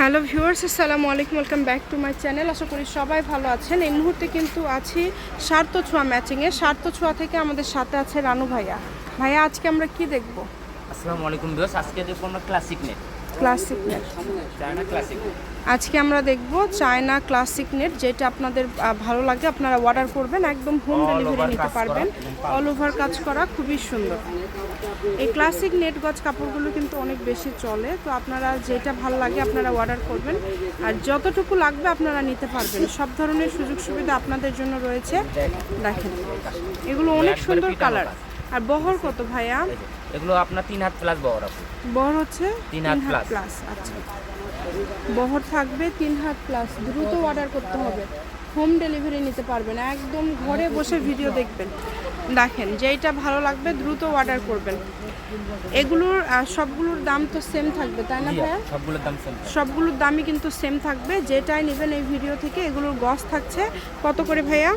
Hello viewers, আসসালামু আলাইকুম, welcome back to my channel. আশা করি সবাই ভালো আছেন। এই মুহূর্তে কিন্তু আছি সার্থ ছোঁয়া ম্যাচিংয়ে সার্থ ছোঁয়া থেকে আমাদের সাথে আছে রানু ভাইয়া। ভাইয়া, আজকে আমরা কি দেখব? আসসালামু আলাইকুম ভিউয়ার্স, আজকে দেখব আমরা ক্লাসিক নেট ক্লাসিক নেট আজকে আমরা দেখব চায়না ক্লাসিক নেট যেটা আপনাদের ভালো লাগে আপনারা অর্ডার করবেন একদম হোম ডেলিভারি নিতে পারবেন। অল ওভার কাজ করা খুবই সুন্দর। এই ক্লাসিক নেট গজ কাপড়গুলো কিন্তু অনেক বেশি চলে তো আপনারা যেটা ভালো লাগে আপনারা অর্ডার করবেন। আর যতটুকু লাগবে আপনারা নিতে পারবেন। সব ধরনের সুযোগ সুবিধা আপনাদের জন্য রয়েছে। দেখেন এগুলো অনেক সুন্দর কালার। আর বহর কত ভাইয়া? এগুলো আপনার তিন হাত প্লাস বহর আপু। বহর হচ্ছে তিন হাত প্লাস আচ্ছা। বহর থাকবে তিন হাত প্লাস দ্রুত অর্ডার করতে হবে। হোম ডেলিভারি নিতে পারবেন একদম ঘরে বসে ভিডিও দেখবেন। দেখেন যেইটা ভালো লাগবে দ্রুত অর্ডার করবেন। এগুলোর সবগুলোর দাম তো সেম থাকবে তাই না ভাইয়া? সবগুলোর দাম সেম সবগুলোর দামই কিন্তু সেম থাকবে যেটাই নেবেন এই ভিডিও থেকে এগুলোর গস থাকছে। কত করে ভাইয়া?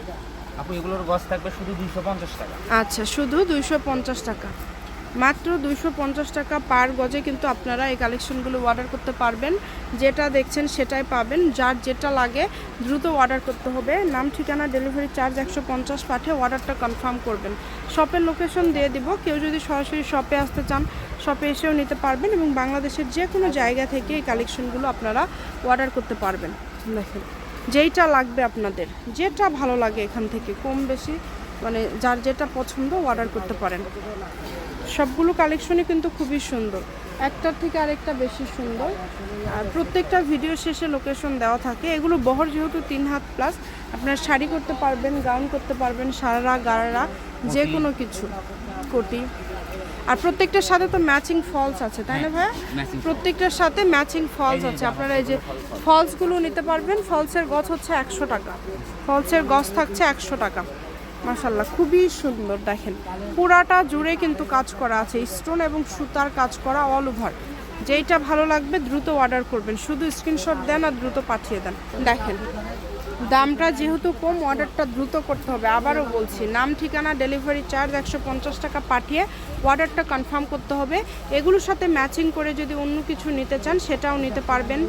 আপু, এগুলোর গছ থাকবে শুধু দুইশো পঞ্চাশ টাকা। আচ্ছা শুধু দুইশো পঞ্চাশ টাকা। মাত্র দুইশো পঞ্চাশ টাকা পার গজে কিন্তু আপনারা এই কালেকশনগুলো অর্ডার করতে পারবেন। যেটা দেখছেন সেটাই পাবেন। যার যেটা লাগে দ্রুত অর্ডার করতে হবে। নাম, ঠিকানা ডেলিভারি চার্জ একশো পঞ্চাশ পাঠিয়ে অর্ডারটা কনফার্ম করবেন। শপের লোকেশন দিয়ে দিব। কেউ যদি সরাসরি শপে আসতে চান শপে এসেও নিতে পারবেন এবং বাংলাদেশের যে কোনো জায়গা থেকে এই কালেকশনগুলো আপনারা অর্ডার করতে পারবেন। দেখেন। যেইটা লাগবে আপনাদের, যেটা ভালো লাগে এখান থেকে, কম বেশি মানে যার যেটা পছন্দ অর্ডার করতে পারেন। সবগুলো কালেকশনই কিন্তু খুবই সুন্দর। একটার থেকে আরেকটা বেশি সুন্দর। আর প্রত্যেকটা ভিডিও শেষে লোকেশন দেওয়া থাকে। এগুলো বহর যেহেতু তিন হাত প্লাস আপনার শাড়ি করতে পারবেন গাউন করতে পারবেন সারারা গারারা যে কোনো কিছু, কোটি। আর প্রত্যেকটার সাথে তো ম্যাচিং ফলস আছে তাই না ভাইয়া? প্রত্যেকটার সাথে ম্যাচিং ফলস আছে। আপনারা এই যে ফলসগুলো নিতে পারবেন। ফলসের গছ হচ্ছে একশো টাকা। ফলসের গছ থাকছে একশো টাকা। মাশাল্লাহ খুবই সুন্দর দেখেন। পুরাটা জুড়ে কিন্তু কাজ করা আছে। স্টোন এবং সুতার কাজ করা অল ওভার যেইটা ভালো লাগবে দ্রুত অর্ডার করবেন। শুধু স্ক্রিনশট দেন আর দ্রুত পাঠিয়ে দেন। দেখেন। দামটা যেহেতু কম অর্ডারটা দ্রুত করতে হবে। আবারও বলছি, নাম, ঠিকানা ডেলিভারি চার্জ একশো পঞ্চাশ টাকা পাঠিয়ে অর্ডারটা কনফার্ম করতে হবে। এগুলোর সাথে ম্যাচিং করে যদি অন্য কিছু নিতে চান, সেটাও নিতে পারবেন।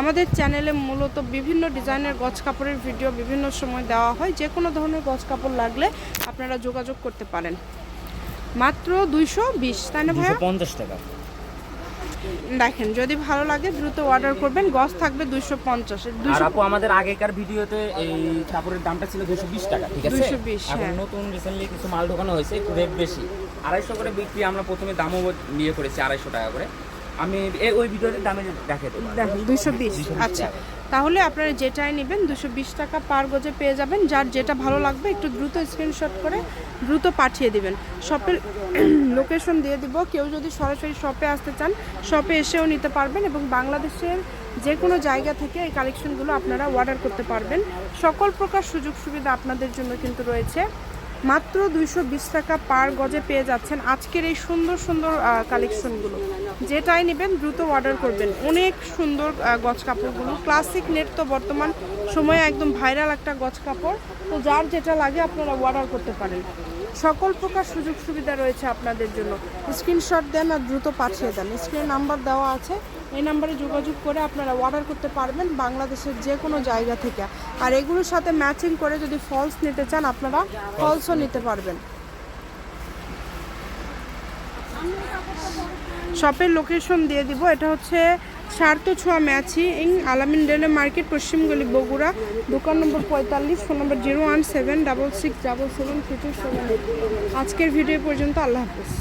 আমাদের চ্যানেলে মূলত বিভিন্ন ডিজাইনের গজ কাপড়ের ভিডিও বিভিন্ন সময় দেওয়া হয়। যে কোনো ধরনের গজ কাপড় লাগলে আপনারা যোগাযোগ করতে পারেন। মাত্র দুইশো বিশ, তাই না ভাইয়া? পঞ্চাশ টাকা। দেখেন যদি ভালো লাগে দ্রুত অর্ডার করবেন গজ থাকবে দুশো পঞ্চাশ। আর আপু আমাদের আগেকার ভিডিওতে এই কাপড়ের দামটা ছিল দুশো বিশ টাকা ঠিক আছে? 220, এখন হ্যাঁ। নতুন রিসেন্টলি কিছু মাল ঢোকানো হয়েছে একটু রেট বেশি। আড়াইশো করে বিক্রি আমরা প্রথমে দামও নিয়ে করেছি আড়াইশো টাকা করে। আমি ওই ভিডিওতে দামে দেখে দেবো। দেখেন দুশো বিশ আচ্ছা। তাহলে আপনারা যেটাই নেবেন দুশো টাকা পার গজে পেয়ে যাবেন। যার যেটা ভালো লাগবে একটু দ্রুত স্ক্রিনশট করে দ্রুত পাঠিয়ে দিবেন। শপের লোকেশন দিয়ে দিব। কেউ যদি সরাসরি শপে আসতে চান শপে এসেও নিতে পারবেন এবং বাংলাদেশের যে কোনো জায়গা থেকে এই কালেকশনগুলো আপনারা অর্ডার করতে পারবেন। সকল প্রকার সুযোগ সুবিধা আপনাদের জন্য কিন্তু রয়েছে। মাত্র দুইশো বিশ টাকা পার গজে পেয়ে যাচ্ছেন আজকের এই সুন্দর সুন্দর কালেকশনগুলো। যেটাই নেবেন, দ্রুত অর্ডার করবেন। অনেক সুন্দর গজ কাপড়গুলো। ক্লাসিক নেট তো বর্তমান সময়ে একদম ভাইরাল একটা গজ কাপড়। তো যার যেটা লাগে আপনারা অর্ডার করতে পারেন। সকল প্রকার সুযোগ সুবিধা রয়েছে আপনাদের জন্য। স্ক্রিনশট দেন আর দ্রুত পাঠিয়ে দেন। স্ক্রিনে নাম্বার দেওয়া আছে। এই নাম্বারে যোগাযোগ করে আপনারা অর্ডার করতে পারবেন বাংলাদেশের যে কোনো জায়গা থেকে। আর এগুলোর সাথে ম্যাচিং করে যদি ফলস নিতে চান, আপনারা ফলসও নিতে পারবেন। শপের লোকেশন দিয়ে দিব। এটা হচ্ছে সার্থ ছোঁয়া ম্যাচিং আলামিন রেলে মার্কেট পশ্চিমগলি বগুড়া, দোকান নম্বর পঁয়তাল্লিশ, phone number zero one seven double six double seven three two seven. আজকের ভিডিও পর্যন্ত আল্লাহ হাফিজ।